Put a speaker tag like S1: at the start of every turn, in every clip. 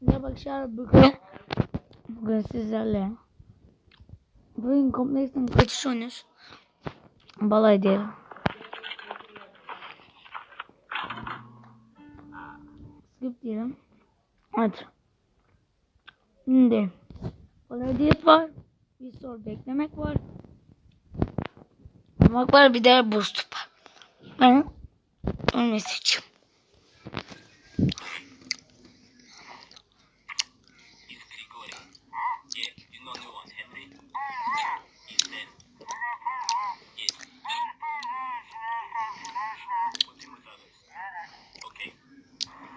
S1: Merhaba arkadaşlar bugün bugün sizlerle bugün kompleksten kaçış oynuyoruz. Balay diyelim. Skip diyelim. Hadi. Şimdi balay diyet var. Bir soru beklemek var. Bak var bir de buz topu. Ben ölmesi için.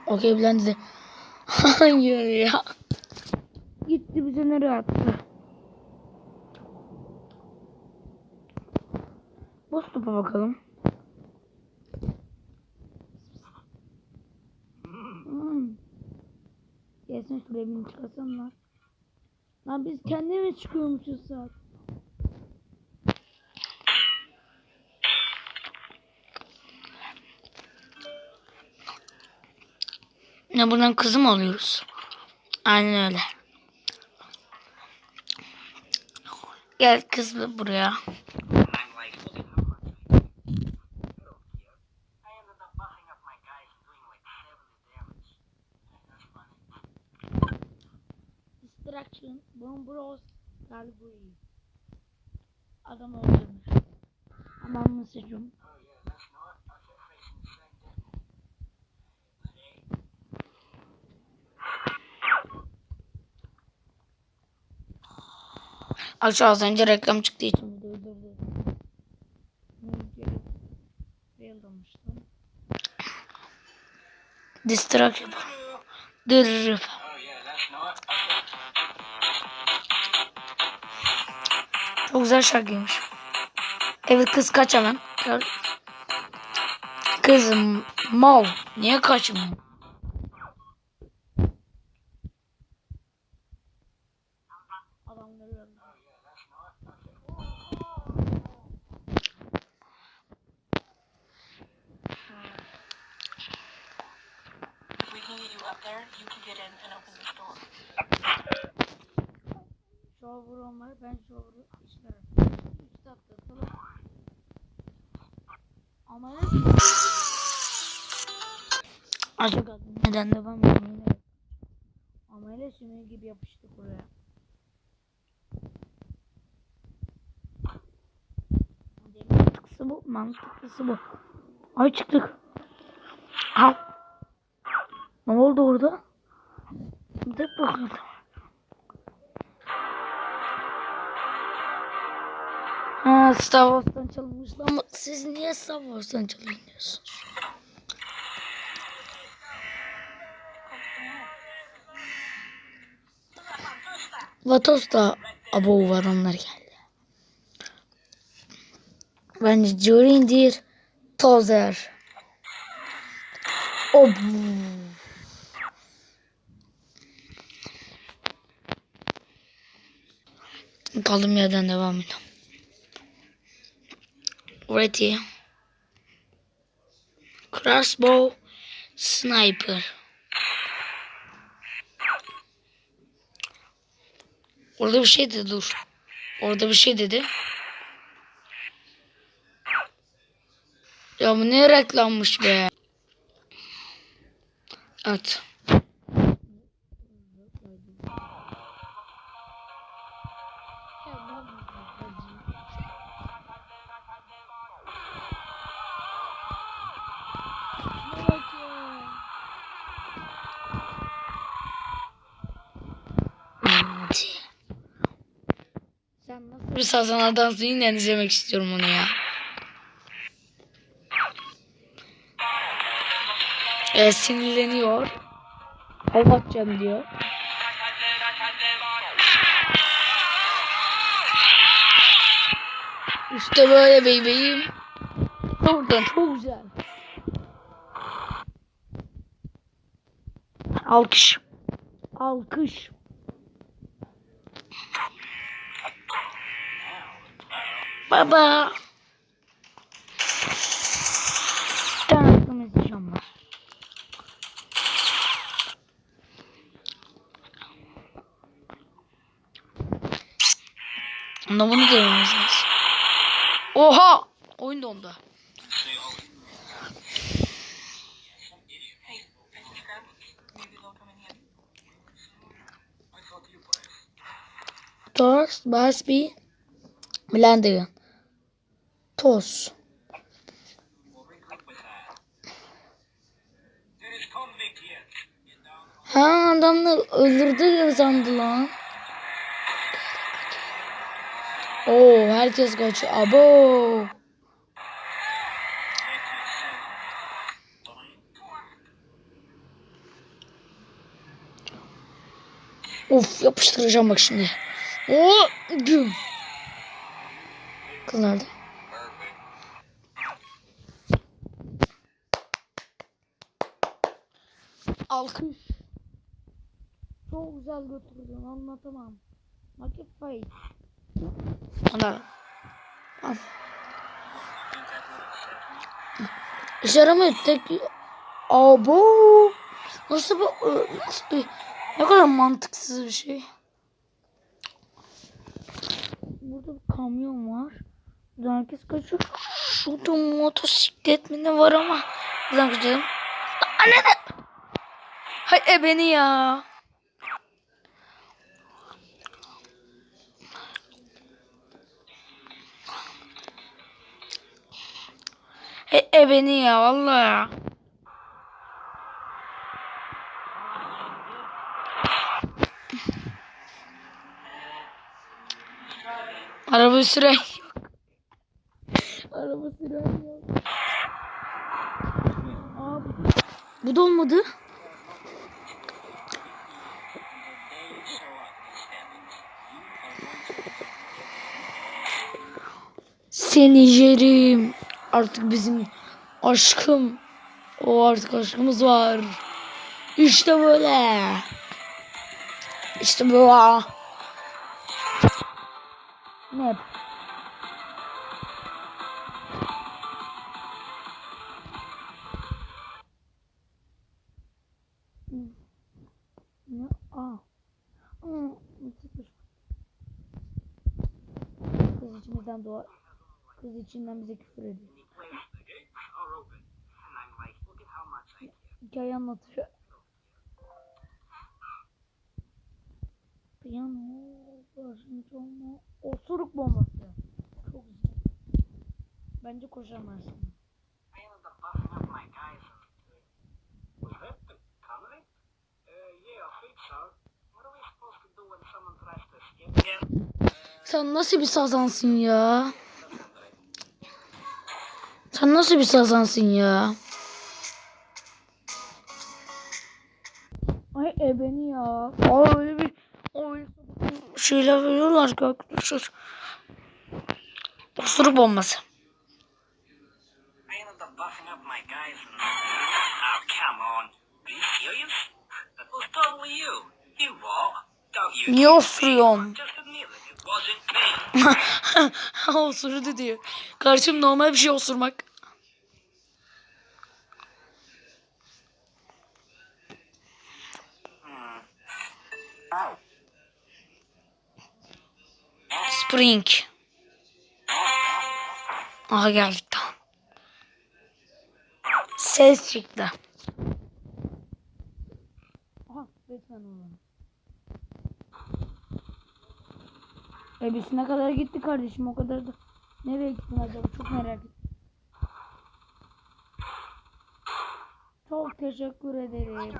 S1: Okey bilen dedi. Hayır ya. Gitti bize nereye attı? Boş topa bakalım. Hmm. Gelsin şuraya bir çıkarsam lan. Lan biz kendimiz çıkıyormuşuz saat. Ne buradan kızım oluyoruz. Aynen öyle. Gel kız buraya. Distraction, Boom Bros, galiba iyi. Adam öldürmüş. Ama mesajım. Aşağı az önce reklam çıktığı için videoyu durdurdum. Olmuştu. Distraction. Dırırıp. Çok güzel şarkıymış. Evet kız kaç hemen. Kızım mal. Niye kaçmıyor?
S2: There, you can get in and open this door.
S1: Şovur olmalı ben şovuru işlerim. Üst hatta falan. Ama ne? Adım neden devam yine. Ama öyle sümüğü gibi yapıştık buraya. Mantıklısı bu. Mantıklısı bu. Ay çıktık. Al. Ne oldu orada? Bir bakalım. Ha Star Wars'tan çalınmıştı ama siz niye Star Wars'tan çalıyorsunuz? Vatos'ta abo var onlar geldi. Bence Jorindir Tozer. O Kaldığım yerden devam edelim. Ready. Crossbow. Sniper. Orada bir şey dedi dur. Orada bir şey dedi. Ya bu ne reklammış be. At. Sen nasıl bir sazan adamsın yine izlemek istiyorum onu ya. Ee, sinirleniyor. Hava atacağım diyor. İşte böyle bebeğim. Oradan çok güzel. Alkış. Alkış. Baba. Tanrım izleyeceğim ben. Onda bunu görmemiz Oha! Oyun dondu. Doors Busby Blender. Toz. Ha adamlar öldürdü sandı lan. Oo herkes kaçıyor. Abo. Of yapıştıracağım bak şimdi. Oo, güm. Kız nerede? Alkış.
S3: Çok güzel götürdün anlatamam. Nakit fight.
S1: Onlar. Al. İşe yaramıyor. Tek... Abo. Nasıl bir... Ne kadar mantıksız bir şey.
S3: Burada bir kamyon var. Burada herkes kaçıyor.
S1: Şurada motosiklet mi ne var ama. Buradan kaçalım. Anne de. Hay e beni ya. Hey e beni ya vallahi ya. Araba süren yok. Araba süren. Bu da olmadı. Seni yerim. Artık bizim aşkım. O artık aşkımız var. İşte böyle. İşte böyle.
S3: Ne? Ne? Aa. Aa, içimizden doğar. Kız içinden bize küfür ediyor. Hikaye anlatıyor. Piyano, başını çalma, osuruk bombası. Çok güzel. Bence koşamazsın.
S1: Sen nasıl bir sazansın ya? Sen nasıl bir sazansın ya?
S3: Ay ebeni ya.
S1: Aa öyle bir öyle şeyler veriyorlar ki arkadaşlar. Osuruk bombası. Niye osuruyorsun? Osurdu diyor. Kardeşim normal bir şey osurmak. Spring. Aha geldi tamam. Ses çıktı.
S3: Aha Batman oğlum. Ebesine kadar gitti kardeşim o kadar da. Nereye gittin acaba çok merak ettim. Çok teşekkür ederim.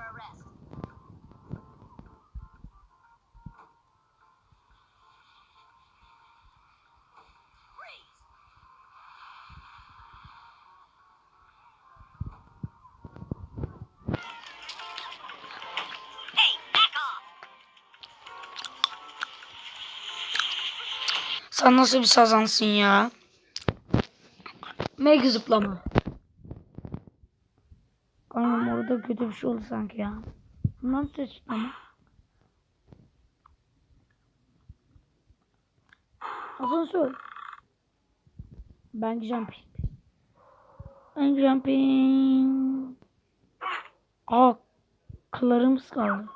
S1: Sen nasıl bir sazansın ya? Meg zıplama.
S3: Kanım orada kötü bir şey oldu sanki ya. Bundan ses çıktı ama. Asansör. Ben jumping. Ben jumping. Aa kıllarımız kaldı.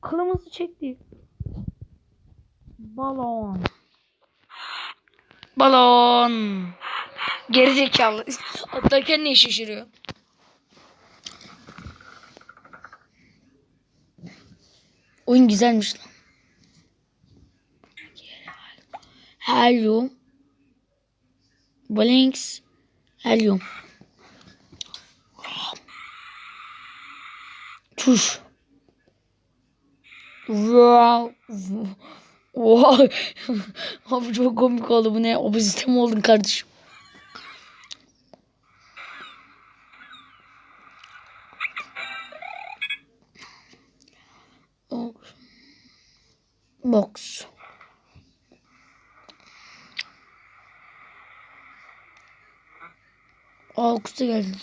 S3: Kılımızı çekti. Balon.
S1: Balon. Gerizekalı. Atlarken niye şaşırıyor? Oyun güzelmiş lan. Helium. Blinks. Helium. Çuş. Wow. Wow. Abi çok komik oldu bu ne? Obezite mi oldun kardeşim? Box. Aa kutu geldi.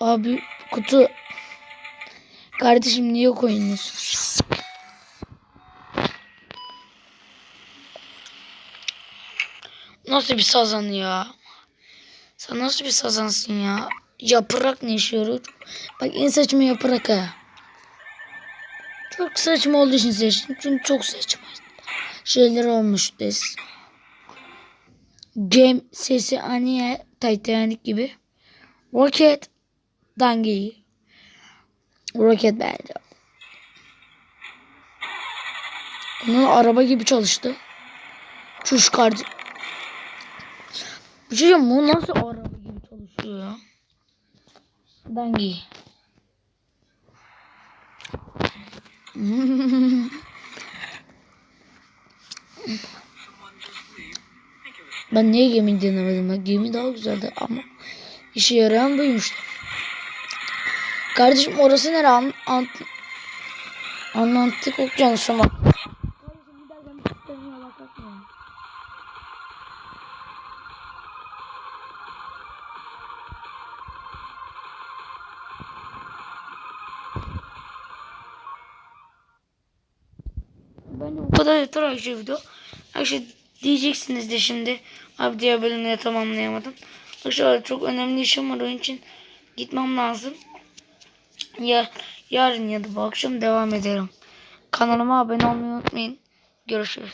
S1: Abi kutu. Kardeşim niye koyuyorsun? Nasıl bir sazan ya? Sen nasıl bir sazansın ya? Yaprak ne işe yarıyor? Bak en saçma yaprak ha. Çok saçma olduğu için seçtim. Çünkü çok saçma şeyler olmuş des. Gem sesi hani Titanic gibi. Rocket dangeyi. Rocket bence. Onun araba gibi çalıştı. Çuş kardeşim. Bir şey diyeyim, bu nasıl araba gibi çalışıyor ya?
S3: Was
S1: Ben niye gemi denemedim? Ben gemi daha güzeldi ama işe yarayan buymuş. Kardeşim orası nere? An Ant Atlantik okyanusu mu?
S4: Kardeşim bir daha ben sistemine bakatmıyorum.
S1: Bence bu kadar yeter Ayşe video. Ayşe diyeceksiniz de şimdi. Abi diğer bölümleri tamamlayamadım. Arkadaşlar çok önemli işim var onun için gitmem lazım. Ya yarın ya da bu akşam devam ederim. Kanalıma abone olmayı unutmayın. Görüşürüz.